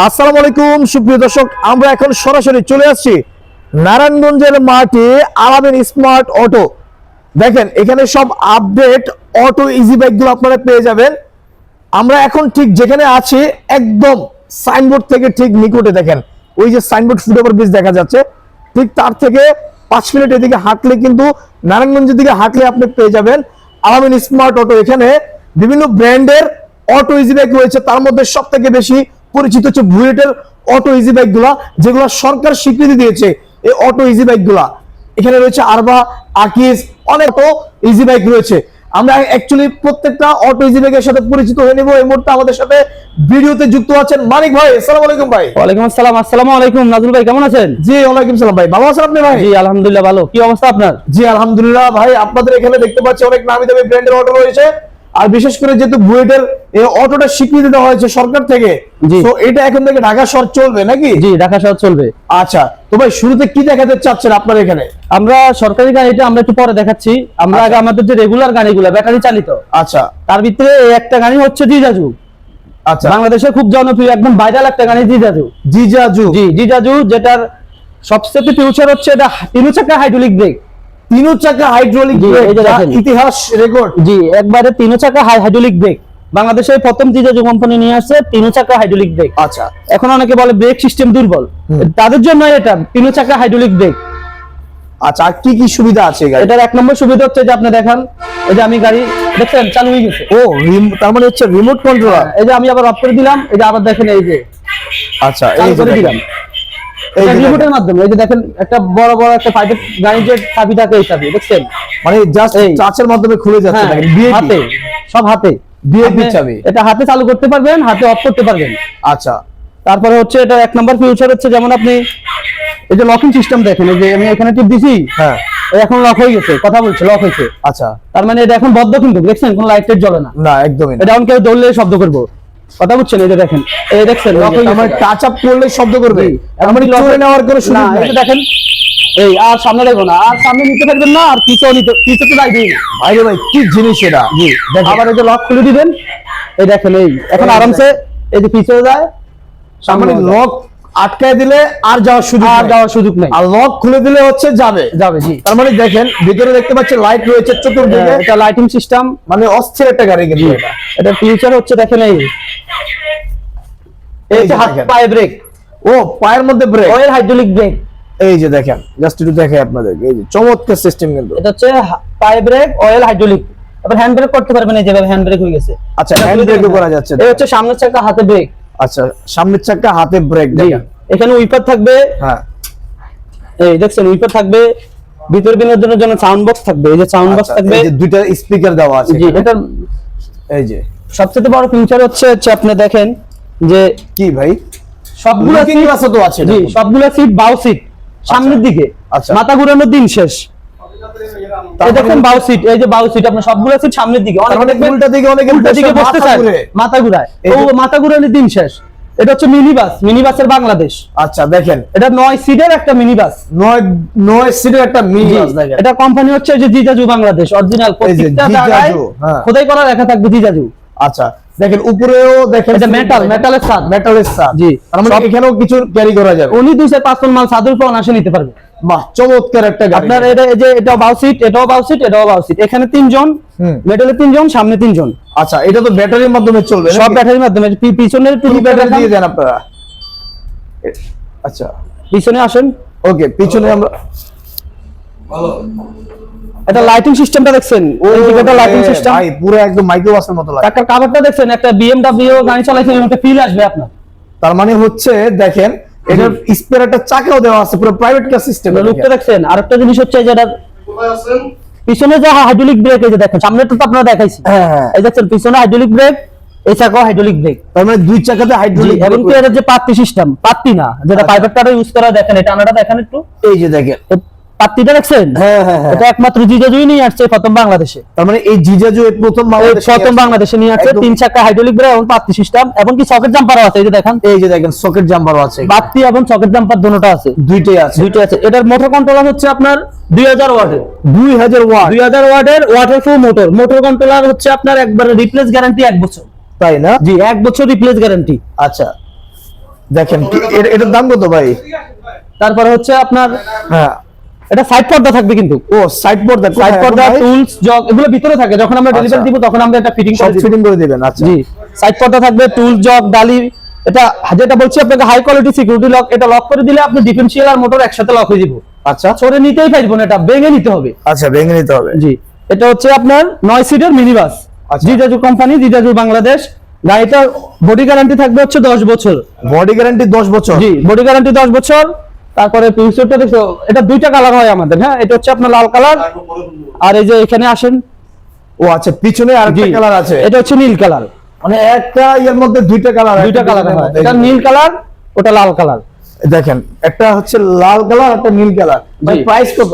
আসসালামু আলাইকুম, সুপ্রিয় দর্শক, আমরা এখন সরাসরি চলে আসছি নারায়ণগঞ্জের মাঠে আলামিন স্মার্ট অটো। দেখেন, এখানে সব আপডেট অটো ইজি বাইকগুলো আপনারা পেয়ে যাবেন। আমরা এখন ঠিক যেখানে আছি, একদম সাইনবোর্ড থেকে ঠিক নিকটে দেখেন। ওই যে সাইনবোর্ড ফুটওভার ব্রিজ দেখা যাচ্ছে। ঠিক তার থেকে পাঁচ মিনিট এদিকে হাঁটলে কিন্তু নারায়ণগঞ্জের দিকে হাঁটলে আপনি পেয়ে যাবেন আলামিন স্মার্ট অটো। এখানে বিভিন্ন ব্র্যান্ডের অটো ইজি বাইক রয়েছে, তার মধ্যে সব থেকে বেশি পরিচিত হচ্ছে বুয়েটের অটো ইজি বাইকগুলা যেগুলো সরকার স্বীকৃতি দিয়েছে এই অটো ইজি বাইকগুলা এখানে রয়েছে আরবা আকিস অনেক ইজি বাইক রয়েছে। আমরা অ্যাকচুয়ালি প্রত্যেকটা অটো ইজি বাইকের সাথে পরিচিত হয়ে নিব। এই মুহূর্তে আমাদের সাথে ভিডিওতে যুক্ত আছেন মানিক ভাই। আসসালামু আলাইকুম ভাই। ওয়ালাইকুম আসসালাম। আসসালামু আলাইকুম। নাজুল ভাই কেমন আছেন? জি ওয়ালাইকুম সালাম ভাই। ভালো আছেন আপনি ভাই? জি আলহামদুলিল্লাহ ভালো। কি অবস্থা আপনার? জি আলহামদুলিল্লাহ ভাই আপনাদের এখানে দেখতে পাচ্ছি অনেক নামি দামি ব্র্যান্ডের অটো রয়েছে। আর বিশেষ করে যেহেতু বুয়েটের এই অটোটা স্বীকৃতি দেওয়া হয়েছে সরকার থেকে। তো এটা এখন থেকে ঢাকা শহর চলবে নাকি? জি ঢাকা শহর চলবে। আচ্ছা তো ভাই শুরুতে কি দেখাতে চাচ্ছেন আপনার এখানে? আমরা সরকারি গাড়িটা আমরা একটু পরে দেখাচ্ছি। আমরা আচ্ছা। আগে আমাদের যে রেগুলার গাড়িগুলো ব্যাটারি চালিত আচ্ছা। তার ভিতরে একটা গাড়ি হচ্ছে জিজাজু। আচ্ছা। বাংলাদেশে খুব জনপ্রিয় একদম ভাইরাল একটা গাড়ি জিজাজু। জিজাজু। জি জিজাজু যেটার সবচেয়ে ফিউচার হচ্ছে এটা তিন চাকা হাইড্রোলিক ব্রেক তিন চাকা হাইড্রোলিক। ইতিহাস রেকর্ড জি একবারে তিন চাকা হাইড্রোলিক ব্রেক বাংলাদেশে প্রথম জিজাজু কোম্পানি নিয়ে আসছে তিন চাকা হাইড্রোলিক ব্রেক আচ্ছা। এখন অনেকে বলে ব্রেক সিস্টেম দুর্বল। তাদের জন্য এটা তিন চাকা হাইড্রোলিক ব্রেক আচ্ছা আর কি কি সুবিধা আছে গাড়ি এটার এক নম্বর সুবিধা হচ্ছে যে আপনি দেখান এই যে আমি গাড়ি দেখছেন চালু হয়ে গেছে। ও রিম- তার মানে হচ্ছে রিমোট কন্ট্রোলার এই যে আমি আবার অফ করে দিলাম এই যে আবার দেখেন এই যে। আচ্ছা এই করে দিলাম। এটা রিমোটের মাধ্যমে এই যে দেখেন একটা বড় বড় একটা প্রাইভেট গাড়ির যে চাবি থাকে এই চাবি দেখছেন? মানে জাস্ট মাধ্যমে খুলে যাচ্ছে হ্যাঁ, দেখেন হাতে সব হাতে। আপনি চাবি। এটা হাতে চালু করতে পারবেন হাতে অফ করতে পারবেন। আচ্ছা। তারপরে হচ্ছে এটা এক নম্বর ফিউচার হচ্ছে যেমন আপনি এই যে লকিং সিস্টেম দেখেন এই যে আমি এখানে টিপ দিছি হ্যাঁ। এখন লক হয়ে গেছে কথা বলছে লক হয়েছে। আচ্ছা। তার মানে এটা এখন বদ্ধ কিন্তু দেখছেন? কোনো লাইট টাইট জ্বলে না। না একদমই এটা এখন কেউ দৌড়লে শব্দ করব। কথা বুঝছেন? এই যে দেখেন এই দেখছেন গেছে। টাচ আপ করলে শব্দ করবে। মানে চলে হয়ে- নেওয়ার কোনো সুযোগ নাই? দেখেন এই আর সামনে দেখো না আর সামনে নিতে থাকবেন না আর পিছনে নিতে পিছনে তো লাগবেই না ভাই রে ভাই কি জিনিস এটা? জি আবার এই যে লক খুলে দিবেন এই দেখেন এই এখন আরামসে এই যে পিছনে যায় মানে সামনে লক আটকায় দিলে আর যাওয়ার সুযোগ আর। যাওয়ার সুযোগ নেই। আর লক খুলে দিলে হচ্ছে যাবে। যাবে জি। তার মানে দেখেন ভিতরে দেখতে পাচ্ছি লাইট রয়েছে চতুর্দিকে। হ্যাঁ, এটা লাইটিং সিস্টেম মানে অস্থির একটা গাড়ি কিন্তু এটা। এটা ফিউচার হচ্ছে দেখেন এই। এই যে হাত পায়ে ব্রেক ও পায়ের মধ্যে ব্রেক অয়েল হাইড্রোলিক ব্রেক এই যে দেখেন জাস্ট একটু দেখে আপনাদের এই যে চমৎকার সিস্টেম কিন্তু। এটা হচ্ছে পায়ে ব্রেক অয়েল হাইড্রোলিক আবার হ্যান্ড ব্রেক করতে পারবেন এই যেভাবে হ্যান্ড ব্রেক হয়ে গেছে। আচ্ছা হ্যান্ড ব্রেকও করা যাচ্ছে। এই হচ্ছে সামনের চাকা হাতে ব্রেক আচ্ছা সামনের চাকা হাতে ব্রেক এখানে উইপার থাকবে। হ্যাঁ। এই দেখছেন উইপার থাকবে। ভিতর বিনোদনের জন্য সাউন্ড বক্স থাকবে। এই যে সাউন্ড বক্স আচ্ছা, থাকবে। এই যে দুইটা স্পিকার দেওয়া আছে জি এটা এই যে। সবচেয়ে বড় ফিউচার হচ্ছে হচ্ছে আপনি দেখেন যে কি ভাই? সবগুলো লুকিং seat- তো আছে জি সবগুলো সিট বাউ সিট সামনের দিকে। আচ্ছা। মাথা ঘুরানোর দিন শেষ। দেখেন বাউ সিট এই যে বাউ সিট আপনার সবগুলো সিট সামনের দিকে অনেক উল্টা দিকে অনেক উল্টা দিকে বসতে চায়। মাথা ঘুরায় ও মাথা ঘুরালে দিন শেষ। এটা হচ্ছে মিনি বাস মিনি বাসের বাংলাদেশ। আচ্ছা দেখেন। এটা নয় সিটের একটা মিনি বাস নয় নয় সিটের একটা মিনি বাস দেখেন। এটা কোম্পানি হচ্ছে যে জিজাজু বাংলাদেশ অরিজিনাল প্রত্যেকটা জায়গায় হ্যাঁ। খোদাই করা লেখা থাকবে জিজাজু। আচ্ছা দেখেন উপরেও দেখেন এটা মেটাল মেটালের সাথ মেটালের সাথ জি। মানে এখানেও কিছু ক্যারি করা যাবে। উনি দুই চার পাঁচ টন মাল সাদুর পর আসে নিতে পারবে। বাহ চমৎকার একটা গাড়ি। আপনার এটা এই যে এটাও বাউ সিট এটাও বাউ সিট এটাও বাউ সিট। এখানে তিনজন হুম। মেটালে তিনজন সামনে তিনজন। আচ্ছা এটা তো ব্যাটারির মাধ্যমে চলবে সব ব্যাটারির মাধ্যমে পিছনের টুনি টুনি ব্যাটারি দিয়ে দেন আপনারা। আচ্ছা। পিছনে আসেন। ওকে পিছনে আমরা এটা লাইটিং সিস্টেমটা দেখছেন? ইন্ডিকেটর লাইটিং সিস্টেম ভাই পুরো একদম মাইক্রোবাসের মতো লাগে টাকার কাভারটা দেখছেন একটা বিএমডব্লিউ গাড়ি চালাইছেন একটা ফিল আসবে আপনার। তার মানে হচ্ছে দেখেন এটার স্পেয়ার একটা চাকাও দেওয়া আছে পুরো প্রাইভেট কার সিস্টেম লুকটা দেখছেন? আরেকটা জিনিস হচ্ছে যে এটা পিছনে যে হাইড্রোলিক ব্রেক এই যে দেখেন সামনেটা তো আপনারা দেখাইছি। হ্যাঁ হ্যাঁ এই দেখছেন পিছনে হাইড্রোলিক ব্রেক এই চাকাও হাইড্রোলিক ব্রেক তার মানে দুই চাকাতে হাইড্রোলিক এবং কি এটা যে পাত্তি সিস্টেম পাত্তি না যেটা। প্রাইভেট কারে ইউজ করা দেখেন এটা আনাটা দেখেন একটু। এই যে দেখেন। পাত্তিটা দেখছেন? হ্যাঁ হ্যাঁ হ্যাঁ। এটা একমাত্র জিজাজুই নিয়ে আসছে প্রথম বাংলাদেশে। তার মানে এই জিজাজু প্রথম বাংলাদেশে প্রথম বাংলাদেশে নিয়ে আসছে তিন চাকা হাইড্রোলিক ব্রেক এবং পাত্তি সিস্টেম এবং কি সকেট জাম্পারও আছে এই যে দেখেন। এই যে দেখেন সকেট জাম্পারও আছে বাত্তি এবং সকেট জাম্পার দুটোটা আছে। দুইটাই আছে। দুইটা আছে। এটার মোটর কন্ট্রোলার হচ্ছে আপনার দুই হাজার ওয়াটের। দুই হাজার ওয়াট। দুই হাজার ওয়াটের waterproof motor motor controller হচ্ছে আপনার একবার রিপ্লেস গ্যারান্টি এক বছর। তাই না? জি এক বছর রিপ্লেস গ্যারান্টি আচ্ছা। দেখেন এটার দাম কত ভাই? তারপরে হচ্ছে আপনার হ্যাঁ। এটা সাইড পর্দা থাকবে কিন্তু। ও সাইড পর্দা সাইড পর্দা টুলস জগ এগুলো ভিতরে থাকে। যখন আমরা ডেলিভারি আচ্ছা। দিব তখন আমরা এটা ফিটিং করে ফিটিং করে দিবেন আচ্ছা। জি। সাইড পর্দা থাকবে টুল জগ ডালি এটা যেটা বলছি আপনাকে হাই কোয়ালিটি সিকিউরিটি লক এটা লক করে দিলে আপনি ডিফেন্সিয়াল আর মোটর একসাথে লক হয়ে দিব। আচ্ছা। নিতেই পারব না এটা ভেঙে নিতে হবে। আচ্ছা ভেঙে নিতে হবে। জি। এটা হচ্ছে আপনার নয় সিটের মিনি বাস। জিজাজু কোম্পানি জিজাজু বাংলাদেশ। গাড়িটার বডি গ্যারান্টি থাকবে হচ্ছে দশ বছর। বডি গ্যারান্টি 10 বছর? জি বডি গ্যারান্টি দশ বছর। তারপরে দেখো এটা দুইটা কালার হয় আমাদের হ্যাঁ? এটা হচ্ছে আপনার লাল কালার আর এই যে এখানে আসেন। ও আচ্ছা পিছনে আরেকটা জি। কালার আছে। এটা হচ্ছে নীল কালার মানে একটা এর মধ্যে দুইটা কালার দুইটা কালার হয়। এটা নীল কালার ওটা লাল কালার দেখেন একটা হচ্ছে লাল কালার একটা নীল কালার ভাই প্রাইস কত?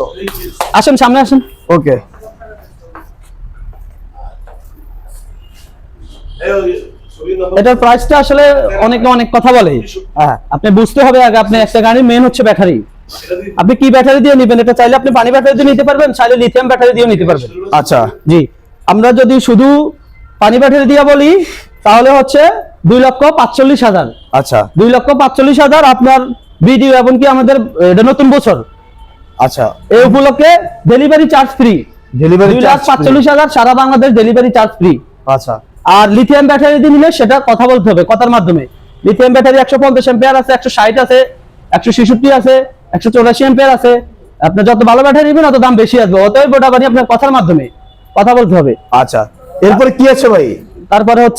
আসেন সামনে আসেন। ওকে এটার প্রাইসটা আসলে অনেকে অনেক কথা বলে। হ্যাঁ আপনি বুঝতে হবে আগে আপনি একটা গাড়ির মেন হচ্ছে ব্যাটারি আপনি কি ব্যাটারি দিয়ে নেবেন? এটা চাইলে আপনি পানি ব্যাটারি দিয়ে নিতে পারবেন চাইলে লিথিয়াম ব্যাটারি দিয়ে নিতে পারবেন। আচ্ছা। জি। আমরা যদি শুধু পানি ব্যাটারি দিয়ে বলি তাহলে হচ্ছে দুই লক্ষ পাঁচচল্লিশ হাজার। আচ্ছা। দুই লক্ষ পাঁচচল্লিশ হাজার আপনার ভিডিও এবং কি আমাদের এটা নতুন বছর। আচ্ছা। এই উপলক্ষে delivery charge free delivery charge পাঁচচল্লিশ হাজার সারা বাংলাদেশ ডেলিভারি চার্জ ফ্রি আচ্ছা। আর লিথিয়াম ব্যাটারি দিয়ে নিলে সেটা কথা বলতে হবে কথার মাধ্যমে। লিথিয়াম ব্যাটারি একশো পঞ্চাশ এম্পিয়ার আছে একশো ষাট আছে একশো ছেষট্টি আছে একশো চৌরাশি এম্পিয়ার আছে। আপনার যত ভালো ব্যাটারি নেবেন অত দাম বেশি আসবে। অতএব ওটা মানে আপনার কথার মাধ্যমে কথা বলতে হবে। আচ্ছা। এরপরে কি আছে ভাই? তারপরে হচ্ছে